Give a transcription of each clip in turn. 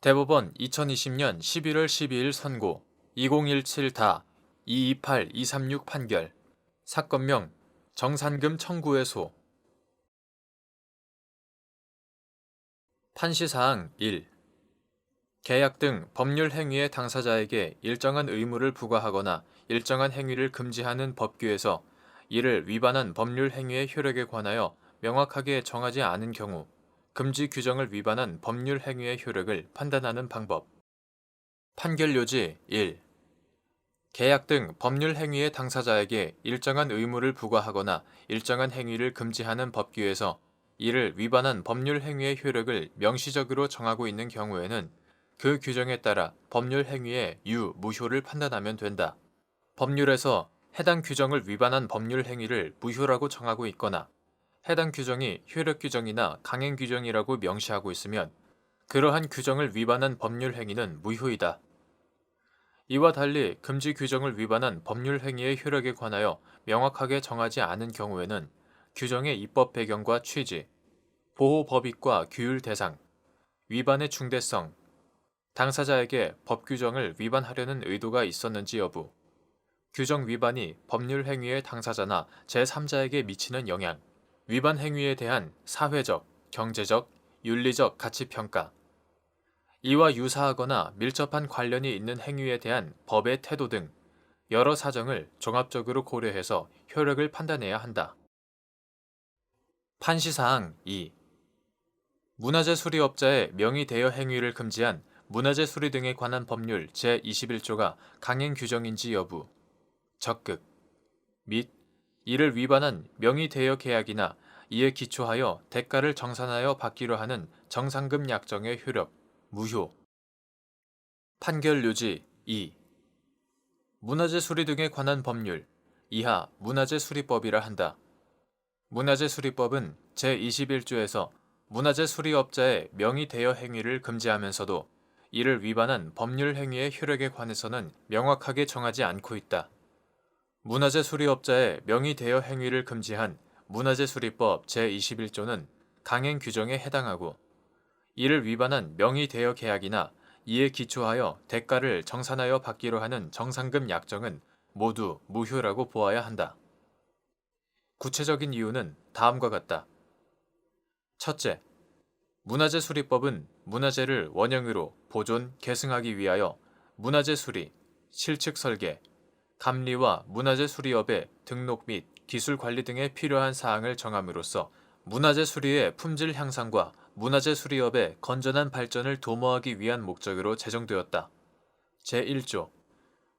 대법원 2020년 11월 12일 선고. 2017다 228-236 판결. 사건명 정산금 청구의소. 판시사항 1 계약 등 법률 행위의 당사자에게 일정한 의무를 부과하거나 일정한 행위를 금지하는 법규에서 이를 위반한 법률 행위의 효력에 관하여 명확하게 정하지 않은 경우 금지 규정을 위반한 법률 행위의 효력을 판단하는 방법. 판결 요지 1. 계약 등 법률 행위의 당사자에게 일정한 의무를 부과하거나 일정한 행위를 금지하는 법규에서 이를 위반한 법률 행위의 효력을 명시적으로 정하고 있는 경우에는 그 규정에 따라 법률 행위의 유, 무효를 판단하면 된다. 법률에서 해당 규정을 위반한 법률 행위를 무효라고 정하고 있거나 해당 규정이 효력 규정이나 강행 규정이라고 명시하고 있으면 그러한 규정을 위반한 법률 행위는 무효이다. 이와 달리 금지 규정을 위반한 법률 행위의 효력에 관하여 명확하게 정하지 않은 경우에는 규정의 입법 배경과 취지, 보호 법익과 규율 대상, 위반의 중대성, 당사자에게 법 규정을 위반하려는 의도가 있었는지 여부, 규정 위반이 법률 행위의 당사자나 제3자에게 미치는 영향, 위반 행위에 대한 사회적, 경제적, 윤리적 가치 평가, 이와 유사하거나 밀접한 관련이 있는 행위에 대한 법의 태도 등 여러 사정을 종합적으로 고려해서 효력을 판단해야 한다. 판시사항 2. 문화재 수리업자의 명의 대여 행위를 금지한 문화재 수리 등에 관한 법률 제21조가 강행 규정인지 여부, 적극, 및 이를 위반한 명의 대여 계약이나 이에 기초하여 대가를 정산하여 받기로 하는 정상금 약정의 효력, 무효. 판결 요지 2. 문화재 수리 등에 관한 법률 이하 문화재 수리법이라 한다. 문화재 수리법은 제21조에서 문화재 수리업자의 명의 대여 행위를 금지하면서도 이를 위반한 법률 행위의 효력에 관해서는 명확하게 정하지 않고 있다. 문화재 수리업자의 명의 대여 행위를 금지한 문화재 수리법 제21조는 강행 규정에 해당하고 이를 위반한 명의 대여 계약이나 이에 기초하여 대가를 정산하여 받기로 하는 정상금 약정은 모두 무효라고 보아야 한다. 구체적인 이유는 다음과 같다. 첫째, 문화재 수리법은 문화재를 원형으로 보존, 계승하기 위하여 문화재 수리, 실측 설계, 감리와 문화재 수리업의 등록 및 기술 관리 등에 필요한 사항을 정함으로써 문화재 수리의 품질 향상과 문화재 수리업의 건전한 발전을 도모하기 위한 목적으로 제정되었다. 제1조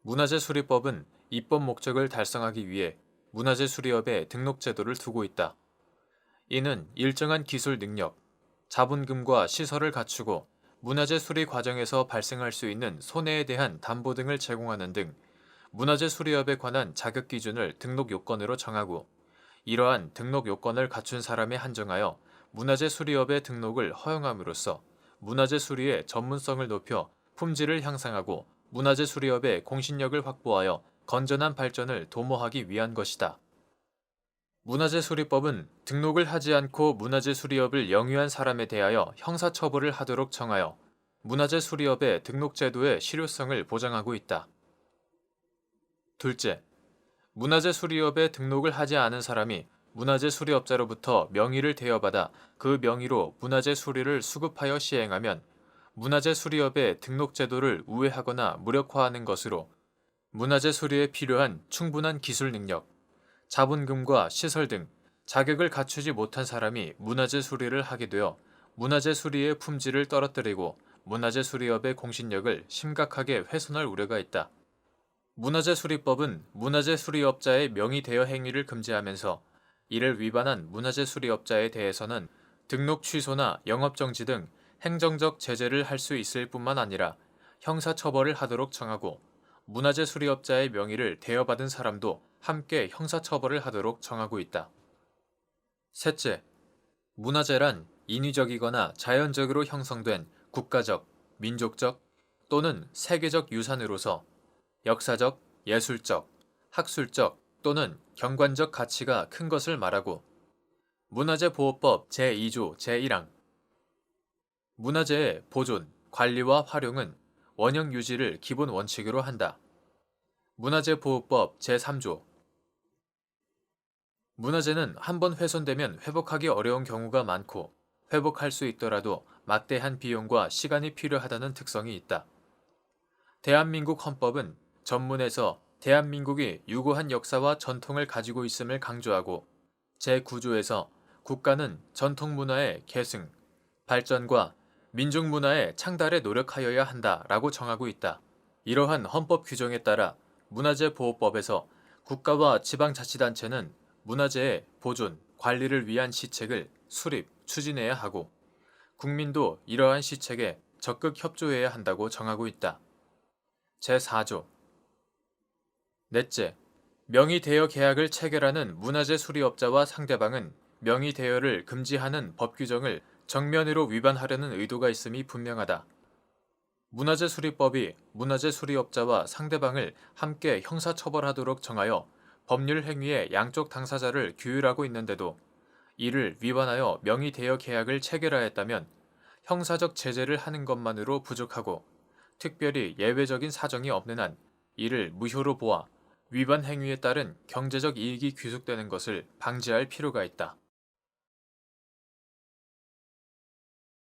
문화재 수리법은 입법 목적을 달성하기 위해 문화재 수리업의 등록 제도를 두고 있다. 이는 일정한 기술 능력, 자본금과 시설을 갖추고 문화재 수리 과정에서 발생할 수 있는 손해에 대한 담보 등을 제공하는 등 문화재 수리업에 관한 자격 기준을 등록 요건으로 정하고 이러한 등록 요건을 갖춘 사람에 한정하여 문화재 수리업의 등록을 허용함으로써 문화재 수리의 전문성을 높여 품질을 향상하고 문화재 수리업의 공신력을 확보하여 건전한 발전을 도모하기 위한 것이다. 문화재 수리법은 등록을 하지 않고 문화재 수리업을 영위한 사람에 대하여 형사처벌을 하도록 정하여 문화재 수리업의 등록 제도의 실효성을 보장하고 있다. 둘째, 문화재 수리업에 등록을 하지 않은 사람이 문화재 수리업자로부터 명의를 대여받아 그 명의로 문화재 수리를 수급하여 시행하면 문화재 수리업의 등록 제도를 우회하거나 무력화하는 것으로 문화재 수리에 필요한 충분한 기술 능력, 자본금과 시설 등 자격을 갖추지 못한 사람이 문화재 수리를 하게 되어 문화재 수리의 품질을 떨어뜨리고 문화재 수리업의 공신력을 심각하게 훼손할 우려가 있다. 문화재 수리법은 문화재 수리업자의 명의 대여 행위를 금지하면서 이를 위반한 문화재 수리업자에 대해서는 등록 취소나 영업 정지 등 행정적 제재를 할 수 있을 뿐만 아니라 형사 처벌을 하도록 정하고 문화재 수리업자의 명의를 대여받은 사람도 함께 형사 처벌을 하도록 정하고 있다. 셋째, 문화재란 인위적이거나 자연적으로 형성된 국가적, 민족적 또는 세계적 유산으로서 역사적, 예술적, 학술적 또는 경관적 가치가 큰 것을 말하고 문화재보호법 제2조 제1항 문화재의 보존, 관리와 활용은 원형 유지를 기본 원칙으로 한다. 문화재보호법 제3조 문화재는 한 번 훼손되면 회복하기 어려운 경우가 많고 회복할 수 있더라도 막대한 비용과 시간이 필요하다는 특성이 있다. 대한민국 헌법은 전문에서 대한민국이 유구한 역사와 전통을 가지고 있음을 강조하고 제9조에서 국가는 전통 문화의 계승, 발전과 민족 문화의 창달에 노력하여야 한다라고 정하고 있다. 이러한 헌법 규정에 따라 문화재 보호법에서 국가와 지방자치단체는 문화재의 보존, 관리를 위한 시책을 수립, 추진해야 하고 국민도 이러한 시책에 적극 협조해야 한다고 정하고 있다. 제4조 넷째, 명의 대여 계약을 체결하는 문화재 수리업자와 상대방은 명의 대여를 금지하는 법 규정을 정면으로 위반하려는 의도가 있음이 분명하다. 문화재 수리법이 문화재 수리업자와 상대방을 함께 형사처벌하도록 정하여 법률 행위의 양쪽 당사자를 규율하고 있는데도 이를 위반하여 명의 대여 계약을 체결하였다면 형사적 제재를 하는 것만으로 부족하고 특별히 예외적인 사정이 없는 한 이를 무효로 보아 위반 행위에 따른 경제적 이익이 귀속되는 것을 방지할 필요가 있다.